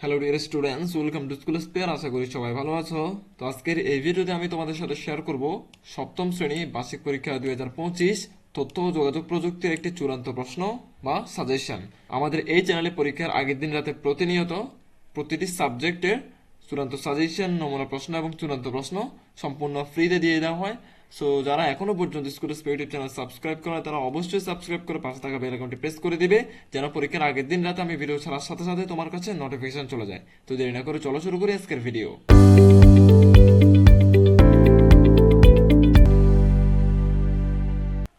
Hello dear students welcome to school spare আশা করি সবাই ভালো আছো। তো আজকের এই ভিডিওতে আমি তোমাদের সাথে শেয়ার করব সপ্তম শ্রেণি বার্ষিক পরীক্ষা দুই হাজার পঁচিশ তথ্য ও যোগাযোগ প্রযুক্তির একটি চূড়ান্ত প্রশ্ন বা সাজেশন আমাদের এই চ্যানেলে পরীক্ষার আগের দিন রাতে প্রতিনিয়ত প্রতিটি সাবজেক্টের চূড়ান্ত সাজেশন নমুনা প্রশ্ন এবং চূড়ান্ত প্রশ্ন সম্পূর্ণ ফ্রিতে দিয়ে দেওয়া হয়। সো যারা এখনও পর্যন্ত স্কুল স্পে ইউটিউব চ্যানেল সাবস্ক্রাইব করে তারা অবশ্যই সাবস্ক্রাইব করে পাশে থাকা বেল আইকনটি প্রেস করে দিবে, যেন পরীক্ষার আগের দিন রাতে আমি ভিডিও ছাড়ার সাথে সাথে তোমার কাছে নোটিফিকেশন চলে যায়। তো দেরি না করে চলো শুরু করি আজকের ভিডিও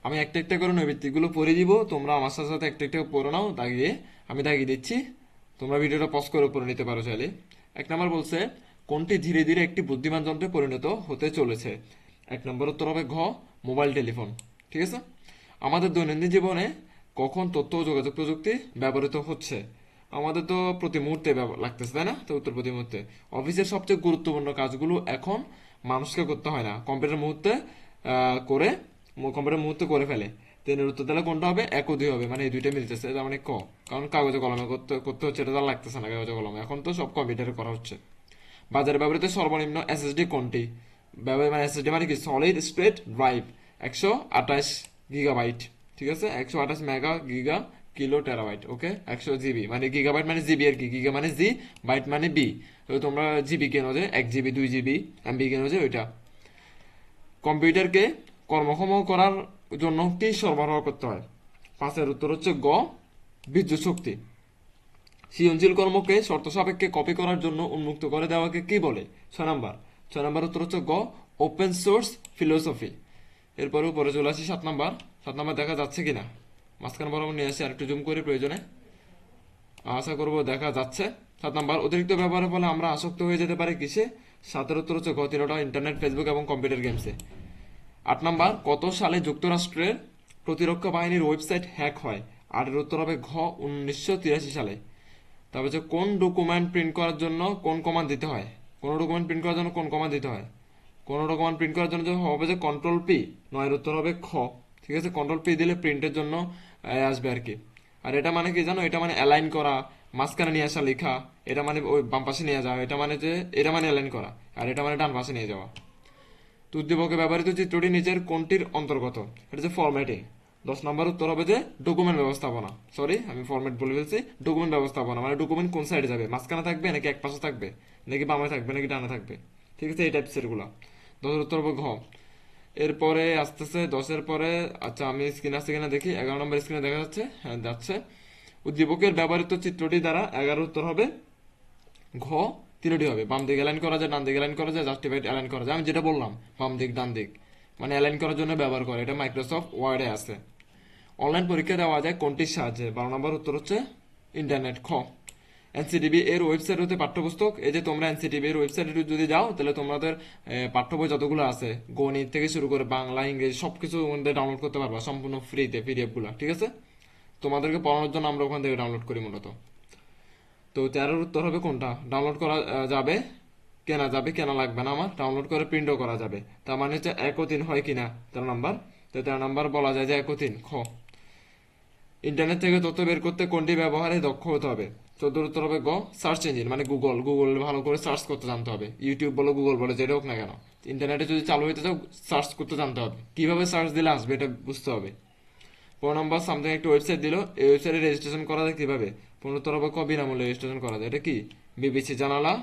আমি একটা একটা করে নৈবিত্তিকগুলো পড়ে দিব, তোমরা আমার সাথে সাথে একটা একটা পড়ে নাও, দাগিয়ে আমি দাগিয়ে দিচ্ছি। তোমরা ভিডিওটা পজ করে পড়ে নিতে পারো চাইলে। এক নম্বর বলছে, কোনটি ধীরে ধীরে একটি বুদ্ধিমান যন্ত্রে পরিণত হতে চলেছে? এক নম্বর উত্তর হবে ঘ, মোবাইল টেলিফোন। ঠিক আছে? আমাদের দৈনন্দিন জীবনে কখন তথ্য ও যোগাযোগ প্রযুক্তি ব্যবহৃত হচ্ছে? আমাদের তো প্রতি মুহূর্তে লাগতেছে, তাই না? তো উত্তর প্রতি মুহূর্তে। অফিসের সবচেয়ে গুরুত্বপূর্ণ কাজগুলো এখন মানুষকে করতে হয় না। কম্পিউটার মুহূর্তে করে কম্পিউটার মুহূর্তে করে ফেলে। তিনের উত্তর দিলে কোনটা হবে? এক ও দুই হবে। মানে এই দুইটা মিলতেছে তার মানে ক? কারণ কাগজে কলমে করতে করতে হচ্ছে, এটা তার লাগতেছে না কাগজে কলমে। এখন তো সব কম্পিউটারে করা হচ্ছে। বাজারে ব্যবহৃত সর্বনিম্ন এসএসডি কোনটি? মানে এসএসডি মানে কি সলিড স্টেট ড্রাইভ একশো আঠাশ গিগাবাইট ঠিক আছে? একশো আঠাশ mega giga kilo terabyte okay একশো জিবি মানে গিগাবাইট মানে জিবি আর কি? গিগা মানে জি বাইট মানে বি তো তোমরা জিবি কেনো যে? এক জিবি দুই জিবি এমবি কেনো যে? ওইটা। কম্পিউটারকে কর্মক্ষম করার জন্য কি সরবরাহ করতে হয়? পাঁচের উত্তর হচ্ছে গ, বিদ্যুৎ শক্তি। সৃজনশীল কর্মকে শর্ত সাপেক্ষে কপি করার জন্য উন্মুক্ত করে দেওয়াকে কি বলে? ছয় নাম্বার। ছয় নম্বর উত্তর হচ্ছে গ ওপেন সোর্স ফিলোসফি এরপরে উপরে চলে আসি সাত নম্বর। সাত নম্বর দেখা যাচ্ছে কিনা মাঝখানে বরাবর নিয়ে আসি আর একটু জুম করে প্রয়োজনে। আশা করব দেখা যাচ্ছে। সাত নম্বর, অতিরিক্ত ব্যবহারের ফলে আমরা আসক্ত হয়ে যেতে পারি কিসে? সাতের উত্তর হচ্ছে গ, তিনটা ইন্টারনেট ফেসবুক এবং কম্পিউটার গেমসে আট নম্বর, কত সালে যুক্তরাষ্ট্রের প্রতিরক্ষা বাহিনীর ওয়েবসাইট হ্যাক হয়? আটের উত্তর হবে ঘ, উনিশশো তিরাশি সালে। তারপর হচ্ছে কোন ডকুমেন্ট প্রিন্ট করার জন্য কোন কমান্ড দিতে হয়? কোন ডকুমেন্ট প্রিন্ট করার জন্য কোন কমান্ড দিতে হয়? কোনো ডকুমেন্ট প্রিন্ট করার জন্য হবে যে কন্ট্রোল পি নয়ের উত্তর হবে খ, ঠিক আছে? কন্ট্রোল পি দিলে প্রিন্টের জন্য আসবে আর কি। আর এটা মানে কি জানো? এটা মানে অ্যালাইন করা, মাঝখানে নিয়ে আসা লেখা, এটা মানে ওই বাম পাশে নিয়ে যাওয়া, এটা মানে যে, এটা মানে অ্যালাইন করা, আর এটা মানে ডান পাশে নিয়ে যাওয়া। তো উদ্দীপকে ব্যবহৃত চিত্রটি নিচের কোনটির অন্তর্গত? এটা যে ফরম্যাটিং দশ নম্বর উত্তর হবে যে ডকুমেন্ট ব্যবস্থাপনা। সরি আমি ফরম্যাট বলে ফেলছি ডকুমেন্ট ব্যবস্থাপনা মানে ডকুমেন্ট কোন সাইডে যাবে? মাঝখানে থাকবে নাকি এক পাশে থাকবে? নাকি বামে থাকবে, নাকি ডানে থাকবে? ঠিক আছে, এই টাইপসেরগুলা। দশের উত্তর হবে ঘ। এরপরে আসতেছে, দশের পরে আচ্ছা আমি স্ক্রিন আসছে কিনা দেখি। এগারো নম্বর স্ক্রিনে দেখা যাচ্ছে হ্যাঁ যাচ্ছে। উদ্দীপকের ব্যবহৃত চিত্রটি দ্বারা এগারো উত্তর হবে ঘ, তিনটি হবে। বাম দিকে অ্যালাইন করা যায়, ডান দিকে অ্যালাইন করা যায় জাস্টিফাইড অ্যালাইন করা যায়। আমি যেটা বললাম, বাম দিক, ডান দিক মানে অ্যালাইন করার জন্য ব্যবহার করে। এটা মাইক্রোসফট ওয়ার্ডে আছে। অনলাইন পরীক্ষা দেওয়া যায় কোনটির সাহায্যে? বারো নম্বর উত্তর হচ্ছে ইন্টারনেট খ। এনসিটিভি এর ওয়েবসাইট হতে পাঠ্যপুস্তক। এই যে তোমরা এনসিটিভি এর ওয়েবসাইটে যদি যাও, তাহলে তোমাদের পাঠ্য বই যতগুলো আছে, গণিত থেকে শুরু করে বাংলা, ইংরেজি ওখান থেকে ডাউনলোড করতে পারবা, সম্পূর্ণ ফ্রিতে পিডিএফগুলো, ঠিক আছে? তোমাদেরকে পড়ানোর জন্য আমরা ওখান থেকে ডাউনলোড করি মূলত। তো তেরোর উত্তর হবে কোনটা? ডাউনলোড করা যাবে? কেনা যাবে? কেনা লাগবে না আমার? ডাউনলোড করে প্রিন্টও করা যাবে। তার মানে হচ্ছে এক ও তিন হয় কিনা? তেরো নাম্বার। তো তেরো নাম্বার বলা যায় যে এক ও তিন, খ। ইন্টারনেট থেকে তথ্য বের করতে কোনটি ব্যবহারে দক্ষ হতে হবে? উত্তর হবে গ সার্চ ইঞ্জিন মানে গুগল গুগল ভালো করে সার্চ করতে জানতে হবে। ইউটিউব বলো গুগল বলো যেটা হোক না কেন। ইন্টারনেটে যদি চালু হইতে চাও সার্চ করতে জানতে হবে। কীভাবে সার্চ দিলে আসবে, এটা বুঝতে হবে। পনেরো নম্বর সামথিং একটা ওয়েবসাইট দিল। এই ওয়েবসাইটে রেজিস্ট্রেশন করা যায় কীভাবে? পনেরো হবে ক, বিনামূল্যে রেজিস্ট্রেশন করা যায়। এটা কি? বিবিসি জানালা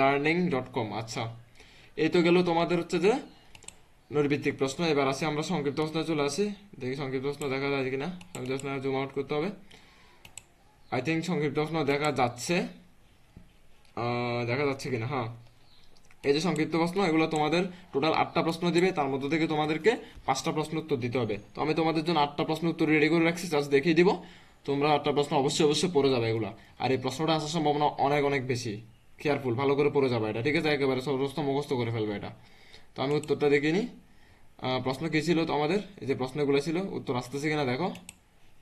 লার্নিং ডট কম আচ্ছা। এই তো গেল তোমাদের হচ্ছে যে নৈর্ভিত্তিক প্রশ্ন, এবার আসি আমরা সংক্ষিপ্ত প্রশ্নে চলে আসি। দেখি সংক্ষিপ্ত প্রশ্ন দেখা যায় কিনা। সংক্ষিপ্ত প্রশ্ন জুম আউট করতে হবে। আই থিঙ্ক সংক্ষিপ্ত প্রশ্ন দেখা যাচ্ছে। দেখা যাচ্ছে কিনা হ্যাঁ। এই যে সংক্ষিপ্ত প্রশ্ন, এগুলো তোমাদের টোটাল আটটা প্রশ্ন দিবে। তার মধ্যে থেকে তোমাদেরকে পাঁচটা প্রশ্ন উত্তর দিতে হবে। তো আমি তোমাদের জন্য আটটা প্রশ্ন উত্তর রেডি করে রাখছি জাস্ট দেখিয়ে দিব। তোমরা আটটা প্রশ্ন অবশ্যই অবশ্যই পড়ে যাবে এগুলা। আর এই প্রশ্নটা আসার সম্ভাবনা অনেক অনেক বেশি। কেয়ারফুল ভালো করে পড়ে যাবে এটা। ঠিক আছে? একেবারে সমস্ত মুখস্থ করে ফেলবে এটা। তো আমি উত্তরটা দেখিনি নি। প্রশ্ন কী ছিল তো আমাদের? এই যে প্রশ্নগুলো ছিল, উত্তর আসতেছে কিনা দেখো।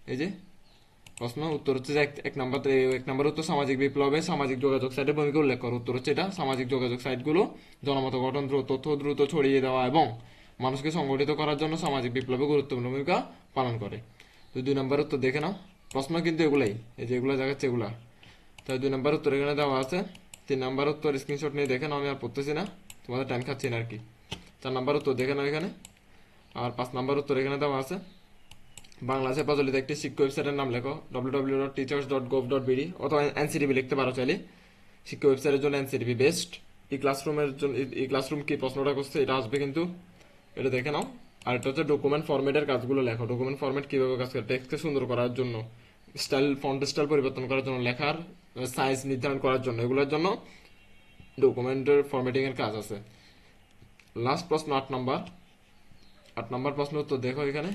এই যে প্রশ্ন, উত্তর হচ্ছে যে এক- নাম্বার এক নাম্বার উত্তর সামাজিক বিপ্লবে সামাজিক যোগাযোগ সাইটের ভূমিকা উল্লেখ করো। উত্তর হচ্ছে এটা, সামাজিক যোগাযোগ সাইটগুলো জনমত গঠন তথ্য দ্রুত ছড়িয়ে দেওয়া এবং মানুষকে সংগঠিত করার জন্য সামাজিক বিপ্লবে গুরুত্বপূর্ণ ভূমিকা পালন করে। তো দুই নম্বর উত্তর দেখে নাও। প্রশ্ন কিন্তু এগুলাই, এই যে এগুলো দেখাচ্ছে এগুলা। তাই দুই নাম্বার উত্তর এখানে দেওয়া আছে। তিন নাম্বার উত্তর স্ক্রিনশট নিয়ে দেখে নাও, আমি আর পড়তেছি না। তোমাদের টাইম খাচ্ছি না আর কি। চার নাম্বার উত্তর দেখে নাও এখানে। আর পাঁচ নাম্বার উত্তর এখানে দেওয়া আছে। বাংলাদেশে প্রচলিত একটি শিক্ষা ওয়েবসাইটের নাম লেখো W W dot teachers dot gov dot BD অথবা এনসিটিভি লিখতে পারো চাইলে। শিক্ষা ওয়েবসাইটের জন্য এনসিটিভি বেস্ট এই ক্লাসরুমের জন্য এই ক্লাসরুম কি প্রশ্নটা করছে এটা আসবে কিন্তু এটা দেখে নাও। আর এটা হচ্ছে ডকুমেন্ট ফরম্যাটের কাজগুলো লেখো। ডকুমেন্ট ফরম্যাট কীভাবে কাজ করে? টেক্সটকে সুন্দর করার জন্য স্টাইল ফন্ট স্টাইল পরিবর্তন করার জন্য, লেখার সাইজ নির্ধারণ করার জন্য, এগুলোর জন্য ডকুমেন্টের ফরম্যাটিং এর কাজ আছে। লাস্ট প্রশ্ন আট নাম্বার। আট নাম্বার প্রশ্ন উত্তর দেখো এখানে।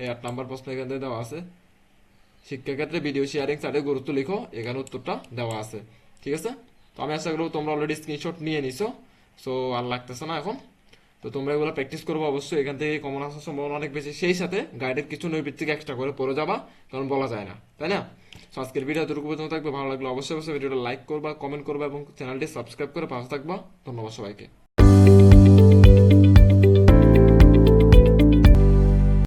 এই আট নাম্বার প্রশ্ন এখানে দেওয়া আছে। শিক্ষাক্ষেত্রে ভিডিও শেয়ারিং সাইডে গুরুত্ব লিখো, এখানে উত্তরটা দেওয়া আছে। ঠিক আছে? তো আমি আশা করব তোমরা অলরেডি স্ক্রিনশট নিয়ে নিছো। সো আর লাগতেছে না এখন। তো তোমরা এগুলো প্র্যাকটিস করব অবশ্যই। এখান থেকে কমন আসার সম্ভাবনা অনেক বেশি। সেই সাথে গাইডের কিছু নৈবিত্তিক এক্সট্রা করে পড়ে যাবা, কারণ বলা যায় না। তাই না? তো আজকের ভিডিও এতটুকু পর্যন্ত থাকবে। ভালো লাগল অবশ্যই অবশ্যই ভিডিওটা লাইক করবা কমেন্ট করবা এবং চ্যানেলটি সাবস্ক্রাইব করে পাশে থাকবা। ধন্যবাদ সবাইকে।